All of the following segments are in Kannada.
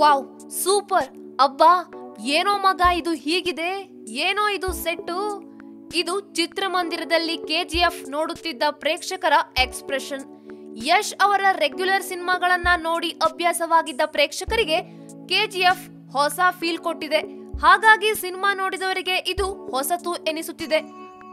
Wow, super. ಅಬ್ಬಾ, ಏನೋ ಮಗ, ಇದು ಹೀಗಿದೆ. ಏನೋ ಇದು ಸೆಟ್ಟು. ಇದು ಚಿತ್ರಮಂದಿರದಲ್ಲಿ ಕೆಜಿಎಫ್ ನೋಡುತ್ತಿದ್ದ ಪ್ರೇಕ್ಷಕರ ಎಕ್ಸ್ಪ್ರೆಷನ್. ಯಶ್ ಅವರ ರೆಗ್ಯುಲರ್ ಸಿನಿಮಾಗಳನ್ನ ನೋಡಿ ಅಭ್ಯಾಸವಾಗಿದ್ದ ಪ್ರೇಕ್ಷಕರಿಗೆ ಕೆಜಿಎಫ್ ಹೊಸ ಫೀಲ್ ಕೊಟ್ಟಿದೆ. ಹಾಗಾಗಿ ಸಿನಿಮಾ ನೋಡಿದವರಿಗೆ ಇದು ಹೊಸತು ಎನಿಸುತ್ತಿದೆ.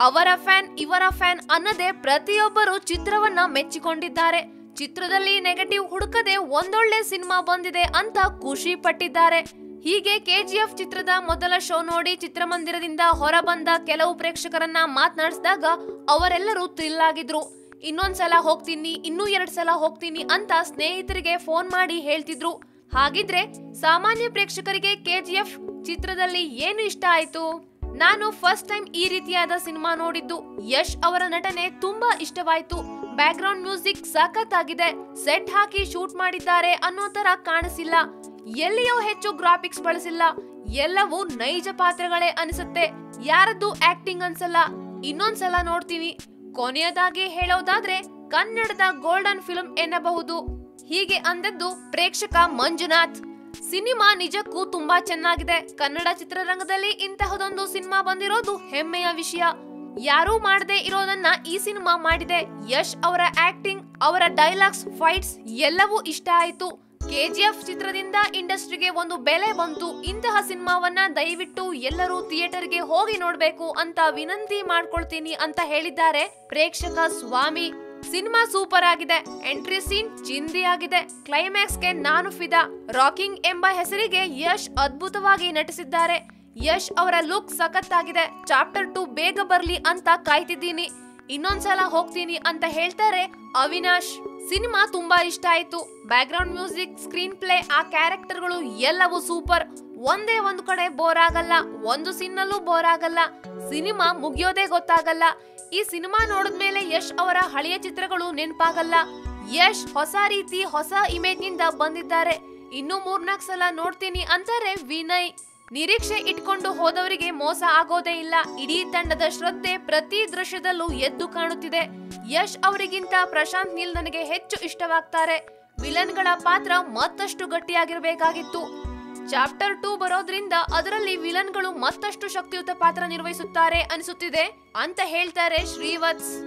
ಅವರ ಫ್ಯಾನ್, ಇವರ ಫ್ಯಾನ್ ಅನ್ನದೇ ಪ್ರತಿಯೊಬ್ಬರು ಚಿತ್ರವನ್ನ ಮೆಚ್ಚಿಕೊಂಡಿದ್ದಾರೆ. ಚಿತ್ರದಲ್ಲಿ ನೆಗೆಟಿವ್ ಹುಡುಕದೆ ಒಂದೊಳ್ಳೆ ಸಿನಿಮಾ ಬಂದಿದೆ ಅಂತ ಖುಷಿ ಪಟ್ಟಿದ್ದಾರೆ. ಹೀಗೆ ಕೆಜಿಎಫ್ ಚಿತ್ರದ ಮೊದಲ ಶೋ ನೋಡಿ ಚಿತ್ರಮಂದಿರದಿಂದ ಹೊರಬಂದ ಕೆಲವು ಪ್ರೇಕ್ಷಕರನ್ನ ಮಾತನಾಡಿಸಿದಾಗ ಅವರೆಲ್ಲರೂ ಥ್ರಿಲ್ ಆಗಿದ್ರು. ಇನ್ನೊಂದ್ಸಲ ಹೋಗ್ತೀನಿ, ಇನ್ನೂ ಎರಡ್ ಸಲ ಹೋಗ್ತೀನಿ ಅಂತ ಸ್ನೇಹಿತರಿಗೆ ಫೋನ್ ಮಾಡಿ ಹೇಳ್ತಿದ್ರು. ಹಾಗಿದ್ರೆ ಸಾಮಾನ್ಯ ಪ್ರೇಕ್ಷಕರಿಗೆ ಕೆಜಿಎಫ್ ಚಿತ್ರದಲ್ಲಿ ಏನು ಇಷ್ಟ ಆಯ್ತು? ನಾನು ಫಸ್ಟ್ ಟೈಮ್ ಈ ರೀತಿಯಾದ ಸಿನಿಮಾ ನೋಡಿದ್ದು. ಯಶ್ ಅವರ ನಟನೆ ತುಂಬಾ ಇಷ್ಟವಾಯ್ತು. ಬ್ಯಾಕ್ ಗ್ರೌಂಡ್ ಮ್ಯೂಸಿಕ್ ಸಖತ್ ಆಗಿದೆ ಸೆಟ್ ಹಾಕಿ ಶೂಟ್ ಮಾಡಿದ್ದಾರೆ ಅನ್ನೋ ತರ ಕಾಣಿಸಿಲ್ಲ. ಎಲ್ಲಿಯೂ ಹೆಚ್ಚು ಗ್ರಾಫಿಕ್ಸ್ ಬಳಸಿಲ್ಲ. ಎಲ್ಲವೂ ನೈಜ ಪಾತ್ರಗಳೇ ಅನಿಸುತ್ತೆ. ಯಾರದ್ದು ಆಕ್ಟಿಂಗ್ ಅನ್ಸಲ್ಲ. ಇನ್ನೊಂದ್ಸಲ ನೋಡ್ತೀವಿ ಕೊನೆಯದಾಗಿ ಹೇಳೋದಾದ್ರೆ, ಕನ್ನಡದ ಗೋಲ್ಡನ್ ಫಿಲ್ಮ್ ಎನ್ನಬಹುದು. ಹೀಗೆ ಅಂದದ್ದು ಪ್ರೇಕ್ಷಕ ಮಂಜುನಾಥ್. ಸಿನಿಮಾ ನಿಜಕ್ಕೂ ತುಂಬಾ ಚೆನ್ನಾಗಿದೆ. ಕನ್ನಡ ಚಿತ್ರರಂಗದಲ್ಲಿ ಇಂತಹದೊಂದು ಸಿನಿಮಾ ಬಂದಿರೋದು ಹೆಮ್ಮೆಯ ವಿಷಯ. ಯಾರೂ ಮಾಡದೆ ಇರೋದನ್ನ ಈ ಸಿನಿಮಾ ಮಾಡಿದೆ. ಯಶ್ ಅವರ ಆಕ್ಟಿಂಗ್, ಅವರ ಡೈಲಾಗ್ಸ್, ಫೈಟ್ಸ್ ಎಲ್ಲವೂ ಇಷ್ಟ ಆಯ್ತು. ಕೆಜಿಎಫ್ ಚಿತ್ರದಿಂದ ಇಂಡಸ್ಟ್ರಿಗೆ ಒಂದು ಬೆಲೆ ಬಂತು. ಇಂತಹ ಸಿನಿಮಾವನ್ನ ದಯವಿಟ್ಟು ಎಲ್ಲರೂ ಥಿಯೇಟರ್ಗೆ ಹೋಗಿ ನೋಡ್ಬೇಕು ಅಂತ ವಿನಂತಿ ಮಾಡ್ಕೊಳ್ತೀನಿ ಅಂತ ಹೇಳಿದ್ದಾರೆ ಪ್ರೇಕ್ಷಕ ಸ್ವಾಮಿ. ಸಿನಿಮಾ ಸೂಪರ್ ಆಗಿದೆ. ಎಂಟ್ರಿ ಸೀನ್ ಚಿಂದಿ ಆಗಿದೆ. ಕ್ಲೈಮ್ಯಾಕ್ಸ್ಗೆ ನಾನು ಫಿದಾ. ರಾಕಿಂಗ್ ಎಂಬ ಹೆಸರಿಗೆ ಯಶ್ ಅದ್ಭುತವಾಗಿ ನಟಿಸಿದ್ದಾರೆ. ಯಶ್ ಅವರ ಲುಕ್ ಸಖತ್ತಾಗಿದೆ. ಚಾಪ್ಟರ್ ಟು ಬೇಗ ಬರ್ಲಿ ಅಂತ ಕಾಯ್ತಿದ್ದೀನಿ. ಇನ್ನೊಂದ್ಸಲ ಹೋಗ್ತೀನಿ ಅಂತ ಹೇಳ್ತಾರೆ ಅವಿನಾಶ್. ಸಿನಿಮಾ ತುಂಬಾ ಇಷ್ಟ ಆಯ್ತು. Background music, screenplay, ಆ ಕ್ಯಾರೆಕ್ಟರ್ಗಳು ಎಲ್ಲವೂ ಸೂಪರ್. ಒಂದೇ ಒಂದು ಕಡೆ ಬೋರ್ ಆಗಲ್ಲ, ಒಂದು ಸಿನ್ನಲ್ಲೂ ಬೋರ್ ಆಗಲ್ಲ. ಸಿನಿಮಾ ಮುಗಿಯೋದೇ ಗೊತ್ತಾಗಲ್ಲ. ಈ ಸಿನಿಮಾ ನೋಡಿದ್ಮೇಲೆ ಯಶ್ ಅವರ ಹಳೆಯ ಚಿತ್ರಗಳು ನೆನಪಾಗಲ್ಲ. ಯಶ್ ಹೊಸ ರೀತಿ, ಹೊಸ ಇಮೇಜ್ನಿಂದ ಬಂದಿದ್ದಾರೆ. ಇನ್ನು ಮೂರ್ನಾಲ್ಕು ಸಲ ನೋಡ್ತೀನಿ ಅಂತಾರೆ ವಿನಯ್. ನಿರೀಕ್ಷೆ ಇಟ್ಕೊಂಡು ಹೋದವರಿಗೆ ಮೋಸ ಆಗೋದೇ ಇಲ್ಲ. ಇಡೀ ತಂಡದ ಶ್ರದ್ಧೆ ಪ್ರತಿ ದೃಶ್ಯದಲ್ಲೂ ಎದ್ದು ಕಾಣುತ್ತಿದೆ. ಯಶ್ ಅವರಿಗಿಂತ ಪ್ರಶಾಂತ್ ನೀಲ್ ನನಗೆ ಹೆಚ್ಚು ಇಷ್ಟವಾಗ್ತಾರೆ. ವಿಲನ್ಗಳ ಪಾತ್ರ ಮತ್ತಷ್ಟು ಗಟ್ಟಿಯಾಗಿರಬೇಕಾಗಿತ್ತು. ಚಾಪ್ಟರ್ ಟೂ ಬರೋದ್ರಿಂದ ಅದರಲ್ಲಿ ವಿಲನ್ಗಳು ಮತ್ತಷ್ಟು ಶಕ್ತಿಯುತ ಪಾತ್ರ ನಿರ್ವಹಿಸುತ್ತಾರೆ ಅನಿಸುತ್ತಿದೆ ಅಂತ ಹೇಳ್ತಾರೆ ಶ್ರೀವತ್ಸ್.